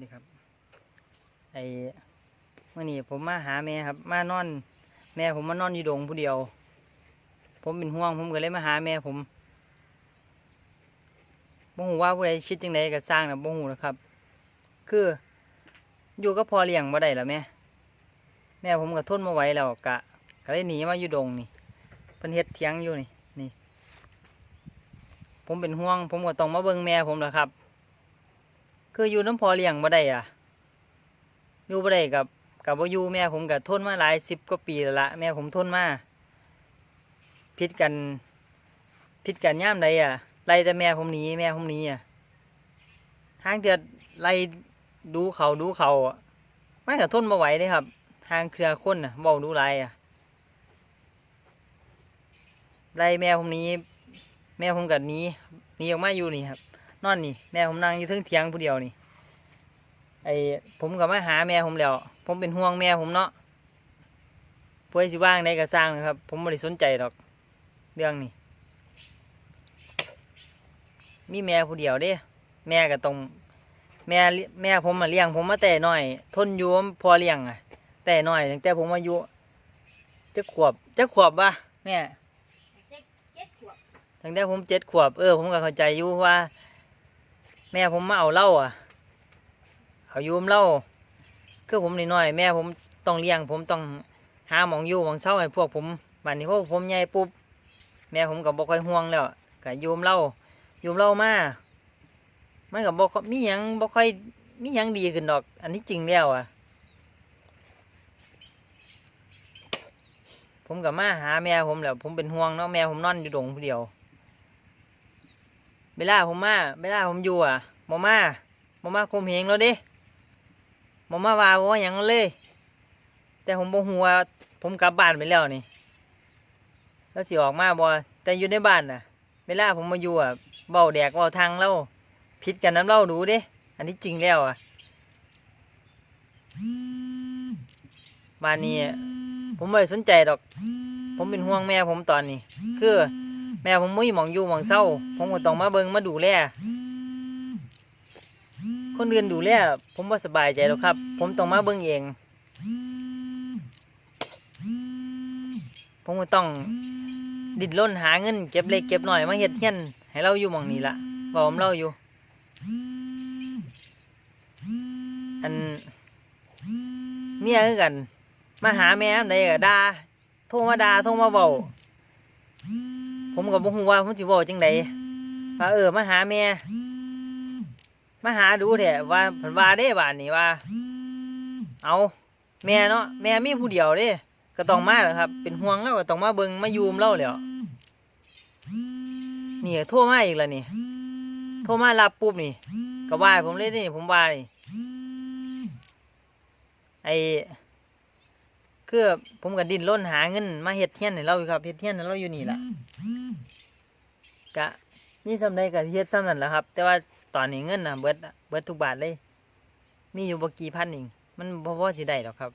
นี่ครับไอ้เมื่อนี้ผมมาหาแม่ครับ มานอน แม่ผมมานอนอยู่ดงผู้เดียว ผมเป็นห่วงผมก็เลยมาหาแม่ผมบ่ฮู้ว่าผู้ใดคิดจังไดก็สร้างนะบ่ฮู้นะครับ คืออยู่ก็พอเลี้ยงบ่ได้แล้วแม่แม่ผมก็ทนมาไหวแล้วกะก็เลยหนีมาอยู่ดงนี่เพิ่นเฮ็ดเถียงอยู่นี่นี่ ผมเป็นห่วง ผมก็ต้องมาเบิ่งแม่ผมแหละครับ คืออยู่น้ำพอเลี้ยงบ่ได้อะอยู่บ่ได้กับกับบ่อยู่แม่ผมก็ทนมาหลายสิบกว่าปีแล้วละแม่ผมทนมาพิดกันพิดกันย่ามใดอะไล่แต่แม่ผมหนีแม่ผมหนีอะทางเดือดไล่ดูเขาดูเขาอะมันก็ทนมาไหวเลยครับ ทางเครือคนอะเบาดูไรอะไล่แม่ผมหนี้ แม่ผมกัหนี้นี้ออกมาอยู่นี่ครับ นอนนี่ แม่ผมนั่งอยู่เทึงเถียงผู้เดียวนี่ ไอผมกับมาหาแม่ผมแล้ว ผมเป็นห่วงแม่ผมเนาะป่วยสิว่างในก็สร้างนะครับ ผมไม่ได้สนใจหรอก เรื่องนี้ มีแม่ผู้เดียวเด้ แม่ก็ต้องแม่เลี้ยแม่ผมมาเลี้ยงผมมาแต่น้อย ทนอยู่พอเลี้ยงอะ แต่น้อยตั้งแต่ผมอายุจะขวบจะขวบปะแม่เจ็ดเจ็ดขวบตั้งแต่ผมเจ็ดขวบ เออ ผมก็เข้าใจอยู่ว่า แม่ผมมาเอาเหล้าอะเอายูมเหล้าคือผมนิดหน่อยๆแม่ผมต้องเลี้ยง ผมต้องหาหมองอยู่หมองเช่าให้พวกผมบัดนี้พวกผมใหญ่ปุ๊บแม่ผมก็บ่ค่อยห่วงแล้วก็ยูมเหล้ายูมเหล้ามามันก็บ่ค่อยมีหยังบ่ค่อยมีหยังดีขึ้นดอก อันนี้จริงแล้วอะ ผมกับมาหาแม่ผมแล้วผมเป็นห่วงเนาะแม่ผมนอนอยู่ดงผู้เดียว เวลาผมมาเวลาผมอยู่อะบ่มาบ่มาคมเหงแล้วดิบ่มาว่าบ่ว่าหยังเลย แต่ผมบ่ฮู้ว่าผมกลับบ้านไปแล้วนี่ แล้วสิออกมาบ่แต่อยู่ในบ้านน่ะ เวลาผมมาอยู่อะเบาแดกเบาทางเล่าผิดกันน้ำเล่าดูด้อันนี้จริงแล้วอะบ้านนี้ผมไม่สนใจดอก ผมเป็นห่วงแม่ผมตอนนี้ คือ แม่ผมมุ้ยมองอยู่มองเศร้า ผมก็ต้องมาเบิงมาดูแลคนอื่นดูแลผมว่าสบายใจแล้วครับ ผมต้องมาเบิงเอง ผมก็ต้องดิ้นรนหาเงิน เก็บเล็กเก็บหน่อยมาเฮ็ดเฮียนให้เราอยู่มองนี้ละบอกผมเราอยู่ อันเมียคือกัน มาหาแม่อันใดก็ด่าโทรมาด่าโทรมาเบา ผมก็บ่ฮู้ว่าผมสิเว้าจังไดว่าเออมาหาแม่มาหาดูแท้ว่าเพิ่นว่าเด้บ้าดนี้ว่า เอาแม่เนาะแม่มีผู้เดียวเด้ก็ต้องมาแหล้วครับ เป็นห่วงแล้วก็ต้องมาเบิ่งมายูมเล่าแล้วนี่โทรมาอีกแล้วนี่โทรมารับปุ๊บนี่ก็ว่าผมเลยนี่ผมว่านี่ไอคือผมก็ดิ้นรนหาเงินมาเฮ็ดเฮียนให้เราอยู่ครับเฮ็ดเฮียนให้เราอยู่นี่ละ กะมีสำใดก็เฮ็ดซ้ำนั่นแหละครับ แต่ว่าตอนนี้เงินน่ะเบิดเบิดทุกบาทเลย มีอยู่บ่กี่พันเองมันบ่พอสิได้หรอกครับ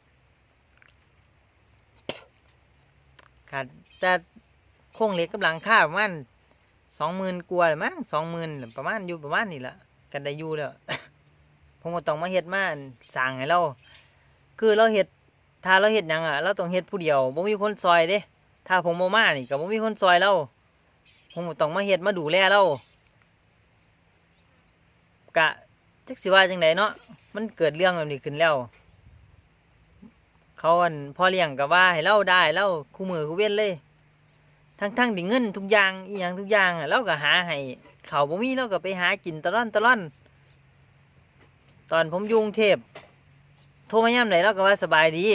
ขาดแต่โครงเหล็กกับหลังคาประมาณสองหมื่นกว่าแหละมั้งสองหมื่นประมาณอยู่ประมาณนี้ละกันได้อยู่แล้วผมก็ต้องมาเฮ็ดมาสั่งให้เรา คือเราเฮ็ดถ้าเราเฮ็ดหยังอะเราต้องเฮ็ดผู้เดียวบ่มีคนซอยเด้ ถ้าผมบ่มานี่ก็บ่มีคนซอยเรา ผมต้องมาเฮ็ดมาดูแลเรากะจักสิว่าจังไดเนาะมันเกิดเรื่องแบบนี้ขึ้นแล้ว เขาอันพ่อเลี้ยงก็ว่าให้เราได้เราคู่มือคู่เว้นเลยทั้งทั้งๆที่เงินทุกอย่างอีหยังทุกอย่างอะเราก็หาให้เขาบ่มีเราก็ไปหากินตะล่อนตะล่อน ตอนผมยุงเทพโทรมายามไหนเราก็ว่าสบายดี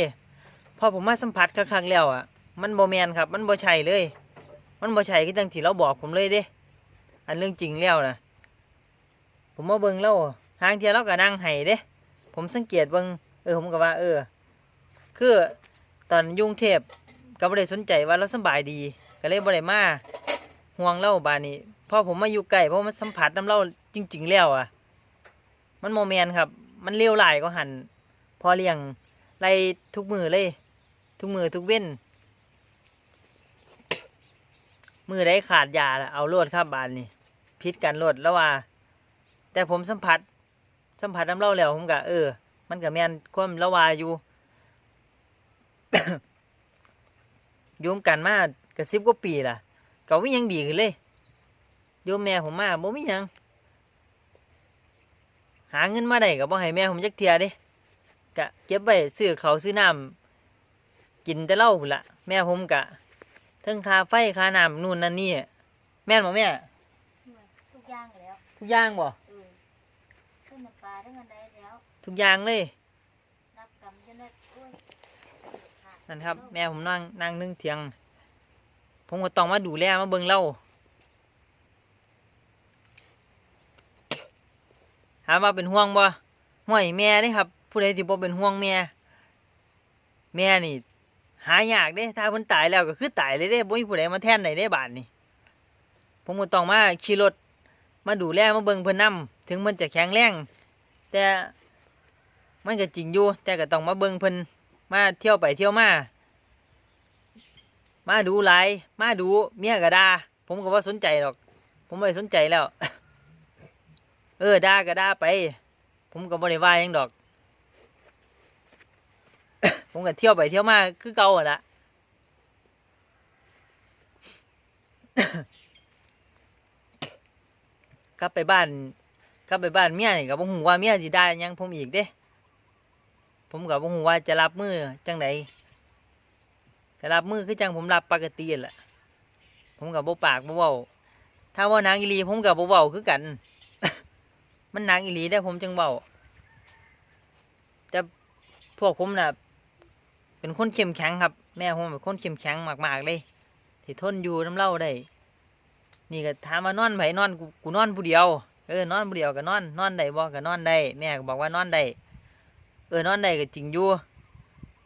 พอผมมาสัมผัสครั้งแล้วอะมันโบแมนครับ มันโบ่ใช่เลย มันบ่ใช่คือจังที่เราบอกผมเลยเด้ อันเรื่องจริงแล้วนะผมมาเบิ่งแล้วทางเทียเราก็นั่งไห้เด้ ผมสังเกตเบิ่งเออผมก็ว่า เออ คือตอนยุกรุงเทพก็บ่ได้สนใจว่าเราสบายดี ก็เลยบ่ได้มาห่วงเราบานนี้พอผมมาอยู่ใกล้เพราะมันสัมผัสน้ำเราจริง ๆ แล้วอะ มันโมแมนครับ มันเลี้ยวไหลก็หันพอเลี้ยงไล่ทุกมือเลย ทุกมือทุกเว้น มือได้ขาดยาละเอาโลดครับบานนี่พิษกันโลดแล้วว่า แต่ผมสัมผัส สัมผัสน้ำเล่าแล้วผมก็เออ มันก็แม่นความละวาอยู่โยมกันมากระซิบกว่าปีล่ะก็วิยังดีขึ้นเลยโยมแม่ผมมาบ่มีหยัง หาเงินมาได้ก็บ่ให้แม่ผมจักเทียเด้ก็เก็บไว้ซื้อเขาซื้อน้ำกินแต่เหล้าพุ่นละแม่ผมกะ เทิงค่าไฟค่าน้ำนู่นนั่นนี่แม่นบ่แม่ทุกอย่างแล้วทุกอย่างบ่เออขึ้นน้ำปลาทั้งอันใดแล้วทุกอย่างเลยรับกรรมจนได้โอ้ยขาดนั่นครับ แม่ผมนั่งนั่งนึ่งเถียง ผมก็ต้องมาดูแลมาเบิ่งเล่าถามว่าเป็นห่วงบ่ห่วยแม่นี่ครับ ผู้ใดที่บ่เป็นห่วงแม่ แม่นี่ หายากเด้ถ้าเพิ่นตายแล้วก็คือตายเลยเด้บ่มีผู้ใดมาแทนได้เด้บาดนี้ผมก็ต้องมาขี่รถมาดูแลมาเบิ่งเพิ่นนํถึงมันจะแข็งแรงแต่มันก็จริงอยู่แต่ก็ต้องมาเบิ่งเพิ่นมาเที่ยวไปเที่ยวมา มาดูหลายมาดูเมียก็ดาผมก็ว่าสนใจหรอก ผมไม่สนใจแล้ว เออดาก็ดาไป ผมก็บ่ได้ว่าหยังดอก ผมก็เที่ยวไปเที่ยวมาคือเก่าอะละกลับไปบ้านกลับไปบ้านเมียนี่ก็บ่ฮู้ว่าเมียสิได้ยังผมอีกเด้ ผมก็บ่ฮู้ว่าจะรับมือจังไดก็รับมือคือจังผมรับปกติแหละผมก็บ่ปากบ่เว้าถ้าว่านางอีหลีผมก็บ่เว้าคือกัน มันนางอีหลีได้ผมจังเว้าแต่พวกผมน่ะ เป็นคนเข้มแข็งครับ แม่ผมเป็นคนเข้มแข็งมากๆเลยที่ทนอยู่น้ำเล่าได้ นี่ก็ถามว่านอนไผนอนกูกูนอนผู้เดียว เออนอนผู้เดียวก็นอนนอนได้บ่ก็นอนได้ แม่ก็บอกว่านอนได้ เออนอนได้ก็จริงอยู่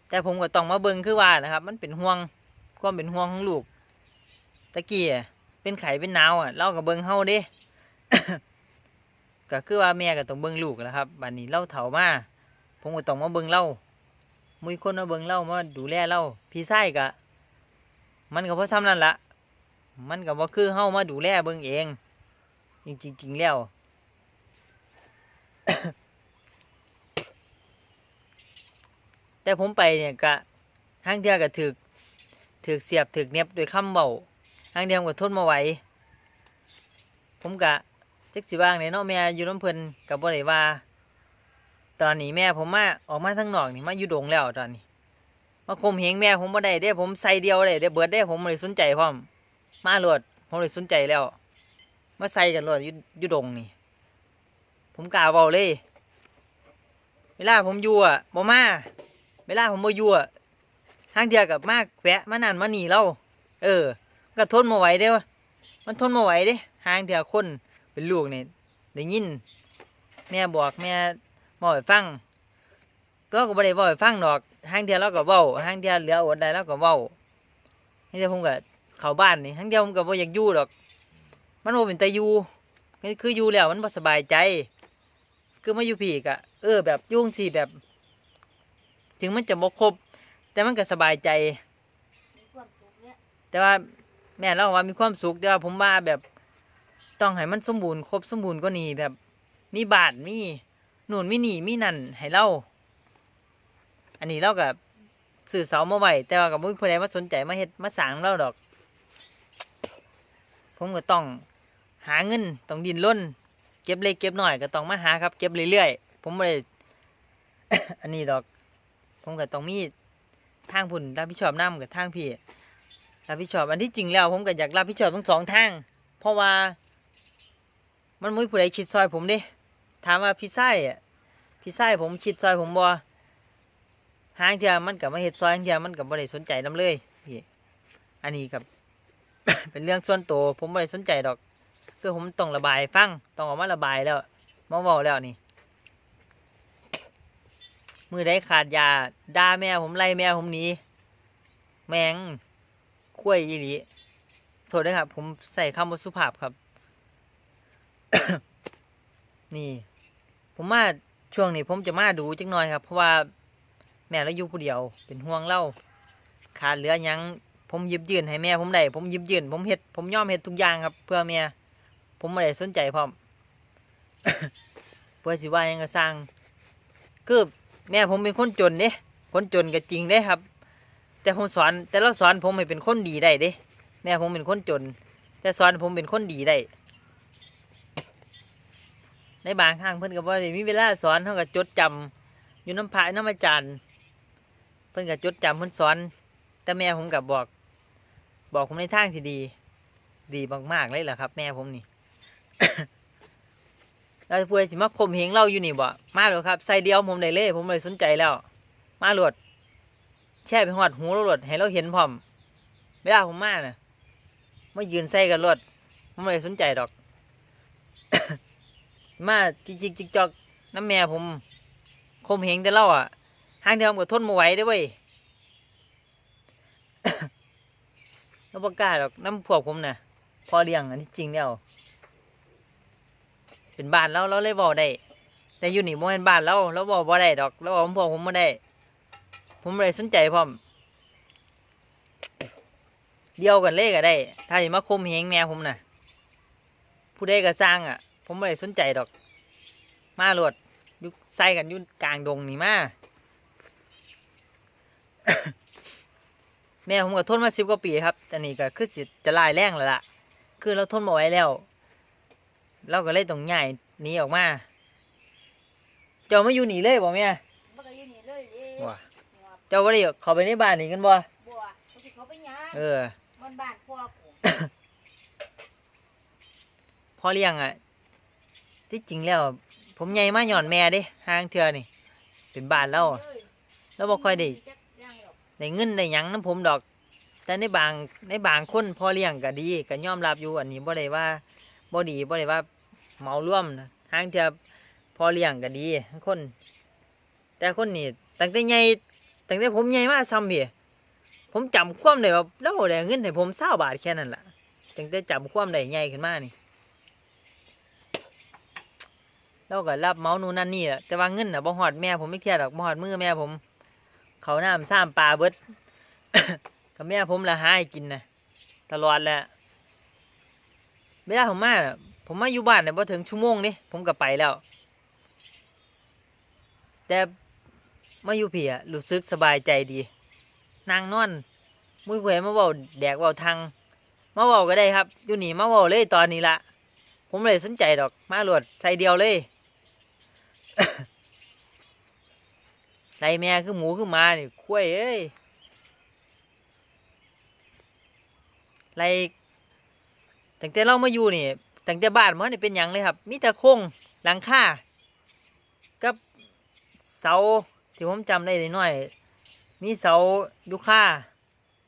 แต่ผมก็ต้องมาเบิ่งคือว่านะครับ มันเป็นห่วงความเป็นห่วงของลูก ตะกี้เป็นไข้เป็นหนาวอะเราก็เบิ่งเฮาเด้ก็คือว่าแม่ก็ต้องเบิ่งลูกแล้วครับบัดนี้เล่าเฒ่ามาผมก็ต้องมาเบิ่งเล่า มุยคนมาเบิ่งเล่ามาดูแลเล่าพี่ชายก็มันก็เพราะซ้ำนั่นละมันก็บ่คือเฮามาดูแลเบิ่งเอง จริงจริงแล้วแต่ผมไปเนี่ยก็ห้างเดียวก็ถือถือเสียบถือเน็บโดยคำเบาห้างเดียวก็ทนมาไหวผมกะจักสิบ้างเนี่ยเนาะแม่อยู่น้ำเพิ่นกับบ่ได้ว่า ตอนนี้แม่ผมมาออกมาทางนอกนี่มาอยู่ดงแล้วตอนนี้ มาคมเหงแม่ผมบ่ได้เด้ผมใส่เดียวเลยเด้เบิดได้ผมเลยสนใจพร้อม มาโลดผมเลยสนใจแล้ว มาใส่กันโลดอยู่อยู่ดงนี่ ผมกล่าวเบาเลย เวลาผมอยู่อะบ่มา เวลาผมบ่อยู่อะทางเดียวกับมากแวะมานั่นมาหนีเราเออ ก็ทนมาไหวเด้วะมันทนมาไหวเด้หางเดียวคนเป็นลูกเนี่ยได้ยิน แม่บอกแม่ บอกให้ฟังก็ก็บ่ได้บอกให้ฟังดอกห่างเดียวเราก็เว้าห่างเดียวเหลืออดได้เราก็เว้าห่างเดียวผมก็เข้าบ้านนี่ห่างเดียวผมก็บ่อยากอยู่ดอก มันบ่เป็นตาอยู่คือคือยู่แล้วมันบ่สบายใจ คือมาอยู่พี่กะเออ แบบยุ่งสิแบบ ถึงมันจะบ่ครบแต่มันก็สบายใจ แต่ว่าแม่เราว่ามีความสุขแต่ว่าผมว่าแบบ ต้องให้มันสมบูรณ์ครบสมบูรณ์ก็นี่แบบมีบาทมี นูนมีนี่มีนั่นให้เราอันนี้เรากับสื่อเสามาไว้แต่ว่ากับผู้ใดมาสนใจมาเฮ็ดมาสางเราดอก ผมก็ต้องหาเงินต้องดินล้นเก็บเล็กเก็บหน้อยก็ต้องมาหาครับ เก็บเรื่อยๆผมไม่ได้อันนี้ดอก ผมก็ต้องมีทางผุนรับผิดชอบน้ำกับทางพี่รับผิดชอบอันที่จริงแล้ว ผมก็อยากรับผิดชอบทั้งสองทาง เพราะว่า มันมุ้ยผู้ใดคิดซอยผมด้ ถามว่าพี่ไส้พี่ไส้ผมคิดซอยผมบ่ห้างเทียมันกับมาเฮ็ดซอยหางเทียมันกับบ่ได้สนใจนํเลยพี่อันนี้กับ เป็นเรื่องส่วนตัวผมบ่ได้สนใจดอก คือผมต้องระบายฟังต้องออกมาระบายแล้วมาเว้าแล้วนี่ มือได้ขาดยาด่าแม่ผมไล่แม่ผมหนีแมงคุ้ยอีหลีโทษด้วยครับ ผมใส่คำว่าสุภาพครับ นี่ ผมมาช่วงนี้ผมจะมาดูจักหน่อยครับ เพราะว่าแม่เราอยู่ผู้เดียวเป็นห่วงเล่าขาดเหลือยังผมยิบยื่นให้แม่ผมได้ผมยิบยื่นผมเฮ็ดผมย่อมเฮ็ดทุกอย่างครับ เพื่อแม่ผมไม่ได้สนใจพร้อมเพื่อสิว่ายังก็สร้างคือแม่ผมเป็นคนจนเด้คนจนก็จริงเด้ครับ แต่ผมสอน แต่เราสอนผมให้เป็นคนดีได้เด้แม่ผมเป็นคนจน แต่สอนผมเป็นคนดีได้ ในบางครั้งเพิ่นก็บ่ได้มีเวลาสอนเฮาก็จดจำอยู่น้ำพระน้ำอาจารย์ เพิ่นก็จดจำเพิ่นสอน แต่แม่ผมก็บอก บอกผมในทางที่ดี ดีมากๆเลยล่ะครับ แม่ผมนี่แล้วพูดสิมาข่มเหงเราอยู่นี่บ่มาเลยครับใส่เดียวผมได้เลย ผมเลยสนใจแล้ว มาหลดแช่ไปหอดหูเราหลดให้เราเห็นพร้อมเวลาผมมาเน่ะมายืนใส่กันรถผมไม่ได้สนใจดอก มาจิกจิกจิกจอกน้ำแม่ผม คมเหงแต่เล่าอะห้างเดียวผมก็ทนมาไหวได้เว้ยแล้วประกล้าศดอกน้ำพวกผมน่ะ พอเลี้ยงอันที่จริงแล้วเป็นบ้านเราเราเลยบอกได้ แต่อยู่นี่บ่เป็นบ้านเราเราบอกบ่ได้ดอกเราบอกพวกผมบ่ได้ ผมไม่ได้สนใจพร้อมเดียวกันเลยก็ได้ ถ้าสิมาคมเหงแม่ผมน่ะ ผู้ใดก็สร้างอะ ผมไม่ได้สนใจดอก มาโหลดอยุใส่กันอยุ่กลางดงนี่มาแม่ผมก็ทนมาสิบกว่าปีครับแต่นี่ก็คือสิจะลายแรงแล้วล่ะ คือเราทนมาไหว้แล้ว เราก็เลยต้องย้ายหนีออกมา เจ้ามาอยู่นี่เลยบ่แม่บ่ก็อยู่นี่เลยเด้ว้าหัวเจ้าว่าได้เข้าไปในบ้านนี่กันบ่บัวเขาสิเขาไปหยังเออบ้านบ้านพ่อกู พ่อเลี้ยงอะ ที่จริงแล้ว ผมใหญ่มาหย่อนแม่เด้ห้างเทือนี่ เป็นบ้านเราอะแล้วบ่ค่อยได้จักอย่างหรอกได้เงินได้หยังน้ำผมดอก แต่ในบางในบางคนพอเลี้ยงก็ดีก็ยอมรับอยู่อันนี้บ่ได้ว่าบ่ดีบ่ได้ว่าเมารวมนะห้างเทือพอเลี้ยงก็ดีทั้งคน แต่คนนี้ตั้งแต่ใหญ่ตั้งแต่ผมใหญ่มาซ้ำพี่ผมจำความได้ว่าเราได้เงินให้ผม20บาทแค่นั้นล่ะตั้งแต่จำความได้ใหญ่ขึ้นมานี่ เราก็รับเมานู่นนั่นนี่แหละแต่ว่าเงินน่ะบ่ฮอดแม่ผมไม่เทียดหรอกบ่ฮอดมือแม่ผม เขาน้ำซ้ำปลาเบิดกับแม่ผมละหาให้กินนะตลอดแหละเวลาผมมาน่ผมมาอยู่บ้านเนี่ยพอถึงชั่วโมงนี่ผมก็ไปแล้ว แต่มาอยู่เพี่อะรู้สึกสบายใจดี นางนอนมุ้ยเผยมาเบาแดกเบาทางมาเบาก็ได้ครับ อยู่หนีมาเบาเลยตอนนี้ละผมเลยสนใจดอกมาหลวดใส่เดียวเลย ไรแม่คือหมูคือหมานี่คุ้ยเอ้ยไรตั้งแต่เรามาอยู่นี่ตั้งแต่บ้านมันนี่เป็นหยังเลยครับมีแต่โครงหลังคากับเสาที่ผมจำได้น้อยๆมีเสายูคา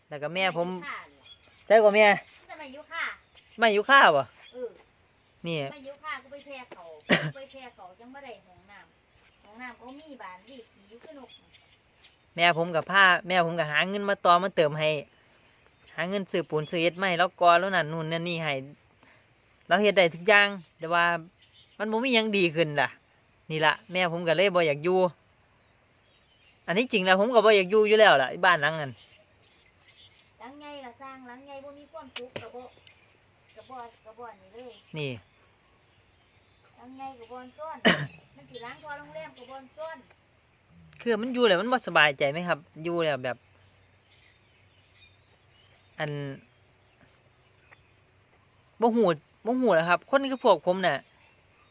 แล้วก็แม่ผมไยุค่าเลยใช่กว่าแม่ทำไมยุค่าไม่ยูคาบ่เออนี่ไม่ยุค่าก็ไปแพร่เขาไปแพร่เขาจังบ่ได้ห้อง น้ำห้องน้ำเขามีบานรีขี่อยู่ขึ้นนกแม่ผมกับผ้าแม่ผมก็หาเงินมาต่อมาเติมให้ หาเงินซื้อปูนซื้อเอ็ดไม่แล้วกอแล้วนั่นนู่นนั่นนี่ให้เราเฮ็ดได้ทุกอย่าง แต่ว่ามันบ่มีหยังดีขึ้นล่ะ นี่ละแม่ผมก็เลยบ่อยากอยู่อันนี้จริงแล้วผมก็บ่อยากอยู่อยู่แล้วล่ะไอ้บ้านหลังนั้นหลังไงก็สร้างหลังไงบ่มีความสุขกระบ่กระบ่กระบ่นี่เลยนี่ หลังไงกระบ่อนก้อนมันสิล้างพอโรงแรมกระบ่อนก้อนคือมันอยู่แล้วมันบ่สบายใจไหมครับ อยู่แล้วแบบ อันบ่หูบ่หูแล้วครับ คนคือพวกผมน่ะ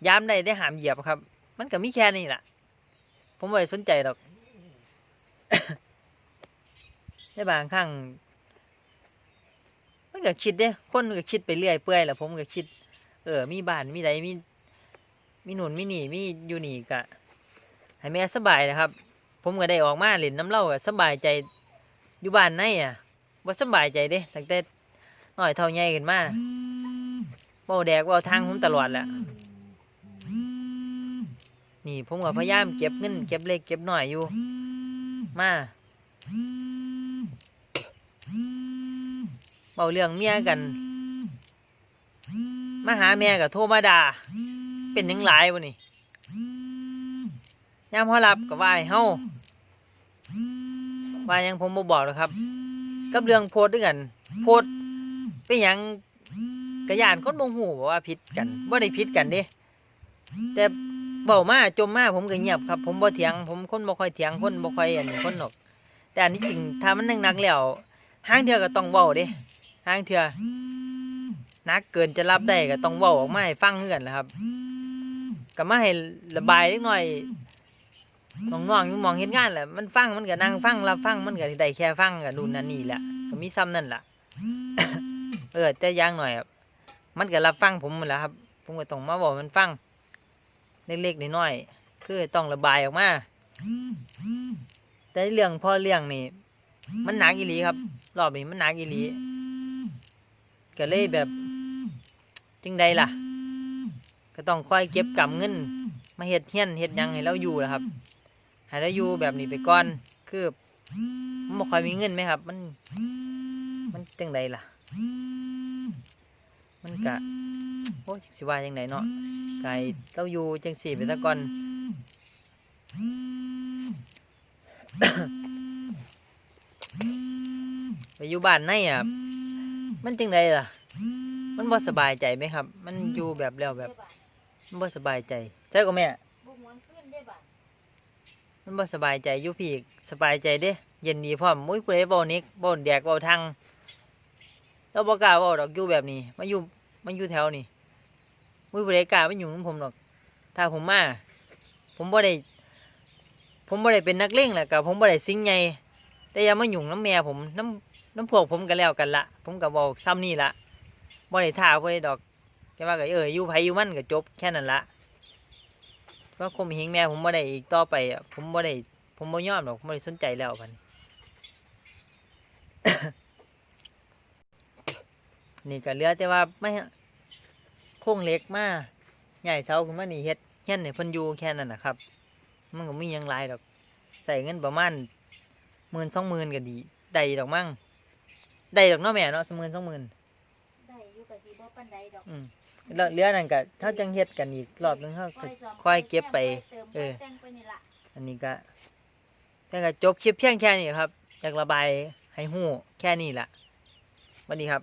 ยามใดได้หามเหยียบครับ มันก็มีแค่นี้ล่ะผมไม่ได้สนใจหรอกในบางครั้งมันก็คิดเด้คนก็คิดไปเรื่อยเปื่อยแหละผมก็คิด เออ มีบ้านมีใดมี มีหนุนมีนี่มีอยู่หนีกะให้แม่สบายนะครับ ผมก็ได้ออกมาเล่นน้ำเล่าก็สบายใจอยู่บ้านในอะว่าสบายใจเด้ตั้งแต่น้อยเท่าใหญ่ขึ้นมาเบาแดกเบาทางผมตลอดแหละนี่ผมก็พยายามเก็บเงินเก็บเล็กเก็บหน่อยอยู่ มาเบาเรื่องเมียกัน มาหาแม่กับโทรมาด่า เป็นยังหลายวะนี่ยามเขารับก็ว่าให้เฮาว่าหยังผมบ่บอกหรอกครับ กับเรื่องโพสต์ด้วยกัน โพสต์เป็นยังกระยานคนบ่ฮู้ว่าผิดกันบ่ได้ผิดกันเด้แต่บเว้ามาจมมาผมก็เงียบครับ ผมบ่เถียง ผมคนบ่ค่อยเถียงคนบ่ค่อยอันคนหรอกแต่อันนี้จริงถ้ามันหนักแล้วห้างเทื่อก็ต้องเว้าเด้ห้างเทื่อหนักเกินจะรับได้ก็ต้องเว้าออกมาให้ฟังคือกันแหละครับ ก็มาให้ระบายเล็กน้อยน้องๆอยู่หมองเฮ็ดงานแหละมันฟังมันก็นั่งฟังรับฟังมันก็ได้แค่ฟังก็นู่นนั่นนี่แหละก็มีซ้ำนั่นแหละเออแต่ย่างหน่อยอะมันก็รับฟังผมหมดแหล้วครับ ผมก็ต้องมาบอกมันฟังเล็กๆน้อยๆคือต้องระบายออกมาแต่เรื่องพ่อเรื่องนี่มันหนักอีหลีครับ รอบนี้มันหนักอีหลีก็เลยแบบจึงใดล่ะ ก็ต้องค่อยเก็บกำเงิน มาเฮ็ดเฮียนเฮ็ดยังให้เราอยู่แหละครับให้เราอยู่แบบนี้ไปก่อนคือมันบ่ค่อยมีเงินไหมครับ มัน มันจังใดล่ะ มันกะโอ้สิว่าจังไดเนาะไก่เราอยู่จังสี่ไปซะก่อนไปอยู่บ้านในอะมันจังไดล่ะ มันบ่สบายใจไหมครับ มันอยู่แบบแล้วแบบ มันบ่สบายใจใช่ก็แม่บ่มวนขึ้นได้บาทมันบ่สบายใจอยู่พี่สบายใจเด้ เย็นดีพร้อมมุ้ยผู้ใดเว้านิกเว้าแดกเว้าทางเราบ่กล้าเว้าดอกอยู่แบบนี้มาอยู่มาอยู่แถวนี้มุ้ยผู้ใดกล้ามาอยู่กับผมดอก ถ้าผมมาผมบ่ได้ ผมบ่ได้เป็นนักเลงแหละกับผมบ่ได้สิ่งใหญ่แต่อย่ามายุ่งน้ำแม่ผมน้ำน้ำพวกผมก็แล้วกันละผมก็บอกซ้ำนี่ละบ่ได้ท่าบ่ได้ดอก แค่ว่าก็เอออยู่ไผอยู่มันก็จบแค่นั้นละว่าคมเหงแม่ผมบ่ได้อีกต่อไปอะผมบ่ได้ผมบ่ยอมดอกผมบ่ได้สนใจแล้วพัดนนี่ก็เหลือแต่ว่าไม่โค้งเหล็กมาใหญ่เสาขึ้นมานี่เฮ็ดเฮียนให้เพิ่นอยู่แค่นั้นนะครับ มันก็มีหยังหลายดอก ใส่เงินประมาณหมื่นสองหมื่นก็ดีได้ดอกมั่งได้ดอกเนาะแม่เนาะสหมื่นสองหมื่นได้อยู่กับสิบ่ปานใดดอกอืม แล้วเหลือนั่นก็ถ้าจังเฮ็ดกันอีกรอบนึงเฮาก็ค่อยเก็บไปค่อยเออ อันนี้ก็แต่ก็จบคลิปเพียงแค่นี้ครับอยากระบายให้ฮู้แค่นี้ล่ะวันนี้ครับ